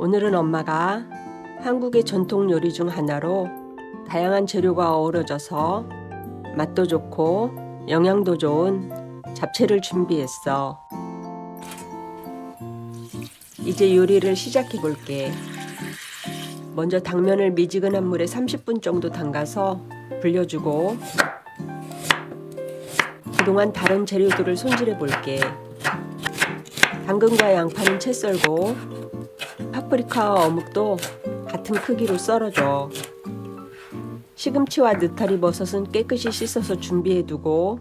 오늘은 엄마가 한국의 전통 요리 중 하나로 다양한 재료가 어우러져서 맛도 좋고 영양도 좋은 잡채를 준비했어. 이제 요리를 시작해 볼게. 먼저 당면을 미지근한 물에 30분 정도 담가서 불려주고 그동안 다른 재료들을 손질해 볼게. 당근과 양파는 채 썰고 파프리카와 어묵도 같은 크기로 썰어줘. 시금치와 느타리 버섯은 깨끗이 씻어서 준비해 두고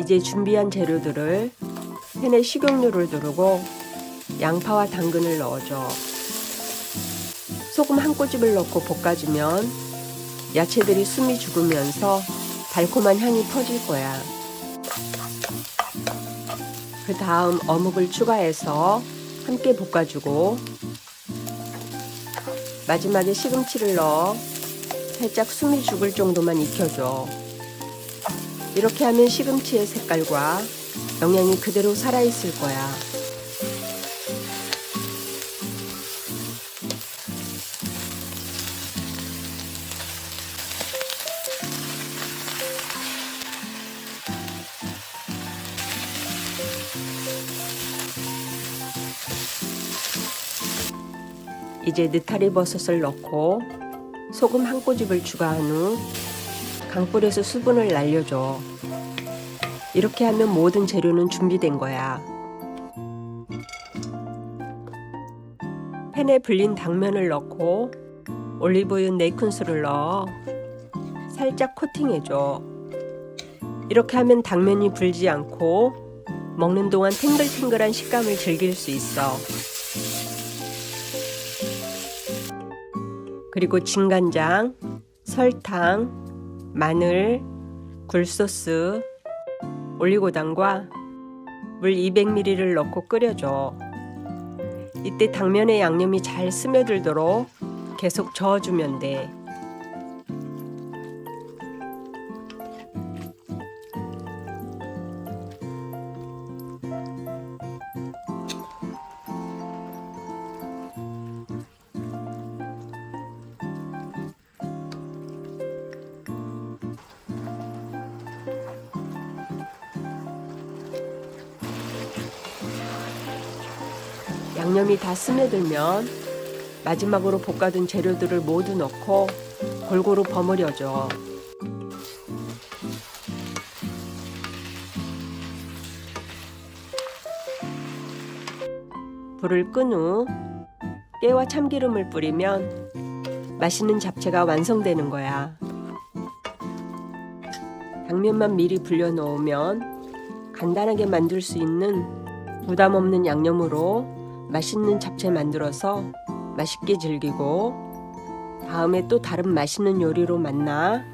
이제 준비한 재료들을 팬에 식용유를 두르고 양파와 당근을 넣어줘. 소금 한 꼬집을 넣고 볶아주면 야채들이 숨이 죽으면서 달콤한 향이 퍼질 거야. 그 다음 어묵을 추가해서 함께 볶아주고 마지막에 시금치를 넣어 살짝 숨이 죽을 정도만 익혀줘. 이렇게 하면 시금치의 색깔과 영양이 그대로 살아있을 거야. 이제 느타리 버섯을 넣고 소금 한 꼬집을 추가한 후 강불에서 수분을 날려줘. 이렇게 하면 모든 재료는 준비된 거야. 팬에 불린 당면을 넣고 올리브유 4큰술을 넣어 살짝 코팅해줘. 이렇게 하면 당면이 불지 않고 먹는 동안 탱글탱글한 식감을 즐길 수 있어. 그리고 진간장, 설탕, 마늘, 굴소스, 올리고당과 물 200ml를 넣고 끓여줘. 이때 당면의 양념이 잘 스며들도록 계속 저어주면 돼. 양념이 다 스며들면 마지막으로 볶아둔 재료들을 모두 넣고 골고루 버무려줘. 불을 끈 후 깨와 참기름을 뿌리면 맛있는 잡채가 완성되는 거야. 당면만 미리 불려 놓으면 간단하게 만들 수 있는 부담 없는 양념으로 맛있는 잡채 만들어서 맛있게 즐기고 다음에 또 다른 맛있는 요리로 만나